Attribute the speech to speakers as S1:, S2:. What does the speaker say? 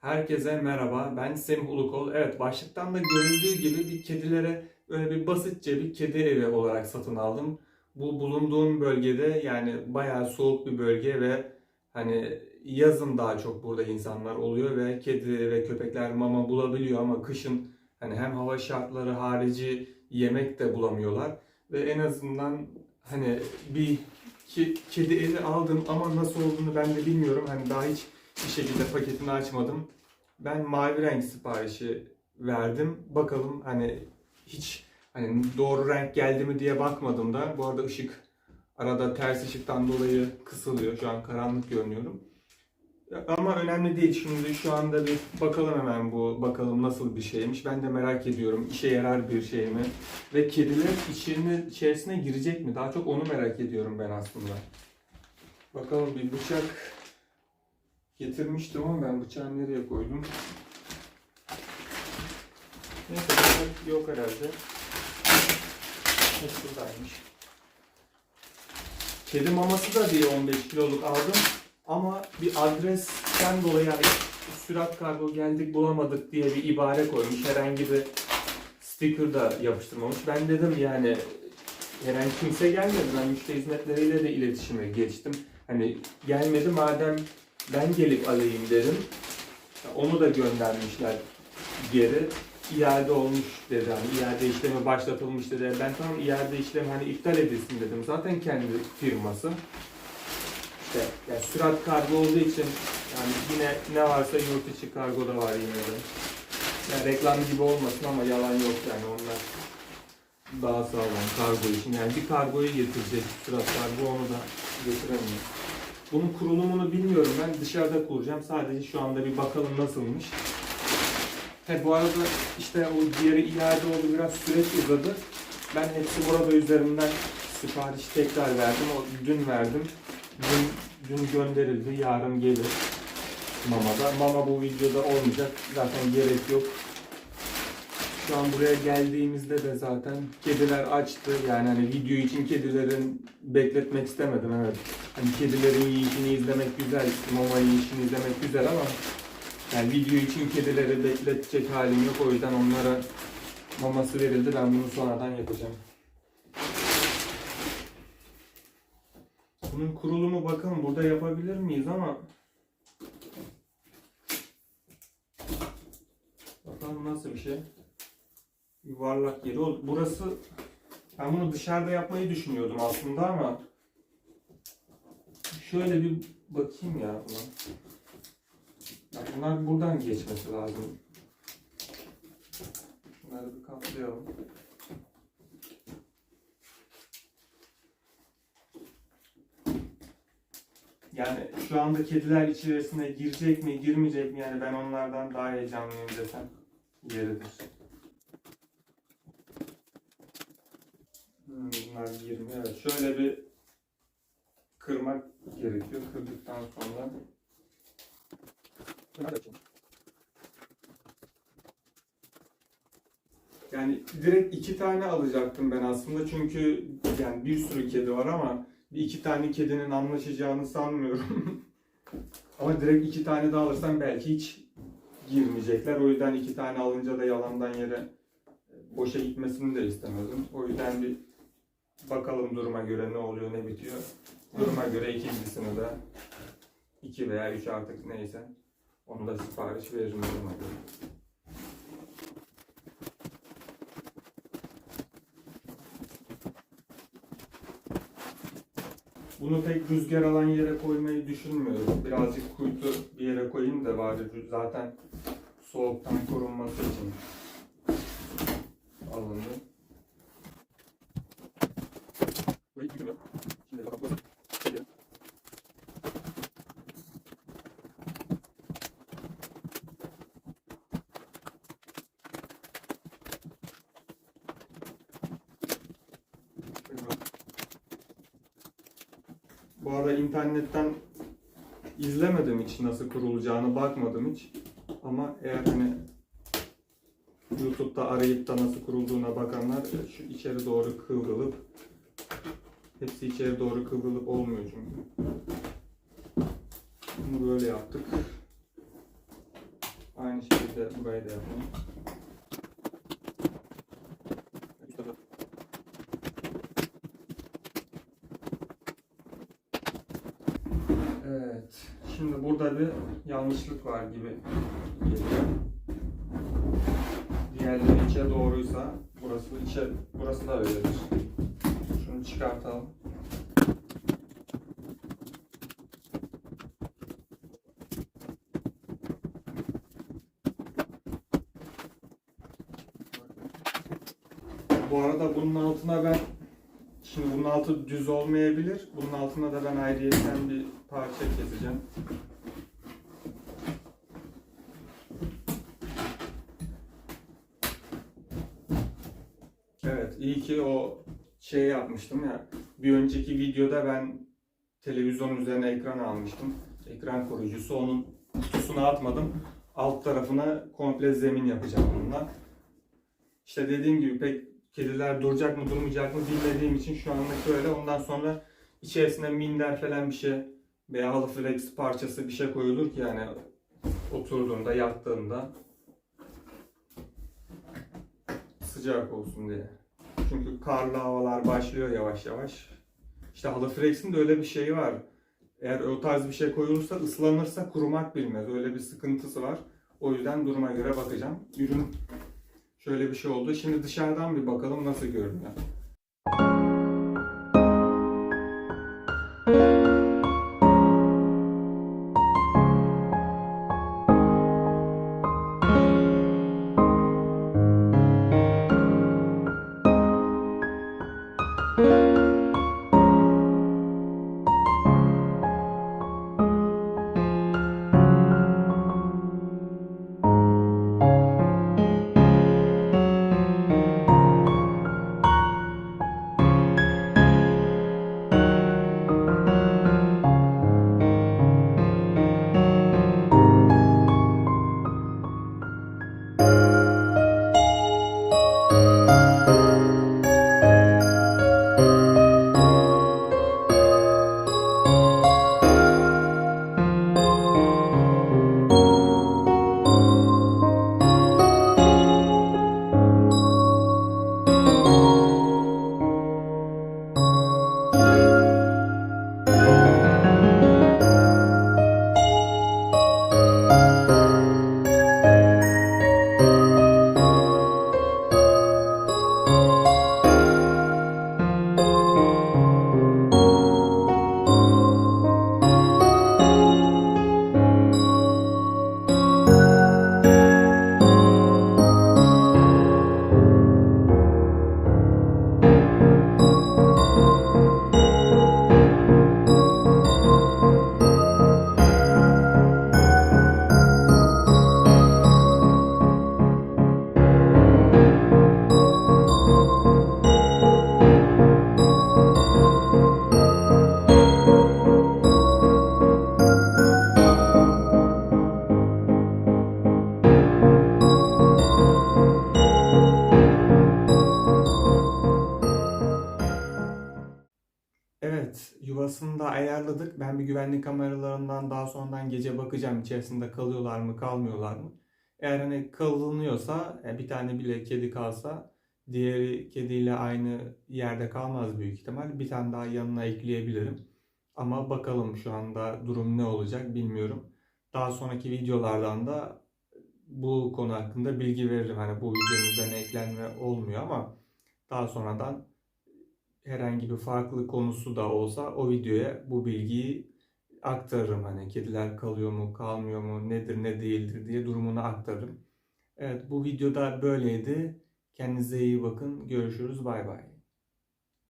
S1: Herkese merhaba. Ben Semih Ulukol. Evet, başlıktan da görüldüğü gibi bir kedilere öyle bir basitçe bir kedi evi olarak satın aldım. Bu bulunduğum bölgede yani bayağı soğuk bir bölge ve hani yazın daha çok burada insanlar oluyor ve kedi ve köpekler mama bulabiliyor ama kışın hani hem hava şartları harici yemek de bulamıyorlar ve en azından hani bir ki- kedi evi aldım ama nasıl olduğunu ben de bilmiyorum. Hani daha hiç bir şekilde paketini açmadım. Ben mavi renk siparişi verdim. Bakalım hani hiç hani doğru renk geldi mi diye bakmadım da. Bu arada ışık arada ters ışıktan dolayı kısılıyor. Şu an karanlık görünüyorum. Ama önemli değil. Şimdi şu anda bir bakalım hemen bu bakalım nasıl bir şeymiş. Ben de merak ediyorum. İşe yarar bir şey mi? Ve kediler içine, içerisine girecek mi? Daha çok onu merak ediyorum ben aslında. Bakalım bir bıçak getirmiştim ama ben bıçağı nereye koydum? Neyse bıçak yok herhalde. Hep buradaymış. Kedi maması da bir 15 kiloluk aldım. Ama bir adresten dolayı yani sürat kargo geldik bulamadık diye bir ibare koymuş. Herhangi bir sticker da yapıştırmamış. Ben dedim yani herhangi kimse gelmedi. Ben müşteri hizmetleriyle de iletişime geçtim. Hani gelmedi madem ben gelip alayım dedim. Onu da göndermişler geri. İade olmuş dedi. Hani iade işlemi başlatılmış dedi. Ben tamam iade işlemi hani iptal edilsin dedim. Zaten kendi firması. İşte yani sürat kargo olduğu için yani yine ne varsa yurt içi kargo da var yine de. Yani reklam gibi olmasın ama yalan yok yani onlar daha sağlam kargo için. Yani bir kargoyu getirecek sürat kargo onu da getiremiyor. Bunun kurulumunu bilmiyorum ben dışarıda kuracağım. Sadece şu anda bir bakalım nasılmış. He bu arada işte o diğeri iade oldu biraz süreç uzadı. Ben hepsi burada üzerinden sipariş tekrar verdim. O dün verdim. Dün, dün gönderildi. Yarın gelir Mama'da. Mama bu videoda olmayacak. Zaten gerek yok. Şu an buraya geldiğimizde de zaten kediler açtı. Yani hani video için kedilerin bekletmek istemedim evet. Hani kedilerin yiyişini izlemek güzel, mama yiyişini izlemek güzel ama yani video için kedileri bekletecek halim yok. O yüzden onlara maması verildi. Ben bunu sonradan yapacağım. Bunun kurulumu bakın burada yapabilir miyiz ama Bakalım nasıl bir şey. Yuvarlak yeri oldu. Burası ben bunu dışarıda yapmayı düşünüyordum aslında ama şöyle bir bakayım ya buna. Ya bunlar buradan geçmesi lazım. Şunları bir kaplayalım. Yani şu anda kediler içerisine girecek mi, girmeyecek mi? Yani ben onlardan daha heyecanlıyım desem yeridir. Bunlar girmiyor. Evet, şöyle bir kırmak gerekiyor. Kırdıktan sonra yani direkt iki tane alacaktım ben aslında çünkü yani bir sürü kedi var ama iki tane kedinin anlaşacağını sanmıyorum. ama direkt iki tane de alırsam belki hiç girmeyecekler. O yüzden iki tane alınca da yalandan yere boşa gitmesini de istemedim. O yüzden bir bakalım duruma göre ne oluyor ne bitiyor. Duruma göre ikincisini de iki veya üç artık neyse onu da sipariş veririm duruma göre. Bunu pek rüzgar alan yere koymayı düşünmüyorum. Birazcık kuytu bir yere koyayım da bari zaten soğuktan korunması için alındı. Burayı yıkıyorum. Şimdi bakalım. Şöyle. Şöyle bak. Arada internetten izlemedim hiç nasıl kurulacağını bakmadım hiç. Ama eğer hani YouTube'da arayıp da nasıl kurulduğuna bakanlar e, şu içeri doğru kıvrılıp hepsi içeri doğru kıvrılıp olmuyor çünkü. Bunu böyle yaptık. Aynı şekilde burayı da yapalım. Evet. Şimdi burada bir yanlışlık var gibi geliyor. Diğerleri içe doğruysa burası içe burası da öyledir. Şunu çıkartalım. Bu arada bunun altına ben şimdi bunun altı düz olmayabilir. Bunun altına da ben ayrıyeten bir parça keseceğim. Evet, iyi ki o şey yapmıştım ya. Bir önceki videoda ben televizyon üzerine ekran almıştım. Ekran koruyucusu. Onun kutusuna atmadım. Alt tarafına komple zemin yapacağım bununla. İşte dediğim gibi pek kediler duracak mı durmayacak mı bilmediğim için şu anlık öyle. Ondan sonra içerisine minder falan bir şey veya halı flex parçası bir şey koyulur ki yani oturduğunda yattığında sıcak olsun diye. Çünkü karlı havalar başlıyor yavaş yavaş. İşte halı flex'in de öyle bir şeyi var. Eğer o tarz bir şey koyulursa ıslanırsa kurumak bilmez. Öyle bir sıkıntısı var. O yüzden duruma göre bakacağım. Ürün şöyle bir şey oldu. Şimdi dışarıdan bir bakalım nasıl görünüyor. Ayarladık. Ben bir güvenlik kameralarından daha sonradan gece bakacağım içerisinde kalıyorlar mı, kalmıyorlar mı? Eğer hani kalınıyorsa, e, bir tane bile kedi kalsa, diğeri kediyle aynı yerde kalmaz büyük ihtimal. Bir tane daha yanına ekleyebilirim. Ama bakalım şu anda durum ne olacak bilmiyorum. Daha sonraki videolardan da bu konu hakkında bilgi veririm. Hani bu videonun üzerine eklenme olmuyor ama daha sonradan herhangi bir farklı konusu da olsa o videoya bu bilgiyi aktarırım. Hani kediler kalıyor mu, kalmıyor mu, nedir, ne değildir diye durumunu aktarırım. Evet bu videoda böyleydi. Kendinize iyi bakın. Görüşürüz. Bay bay.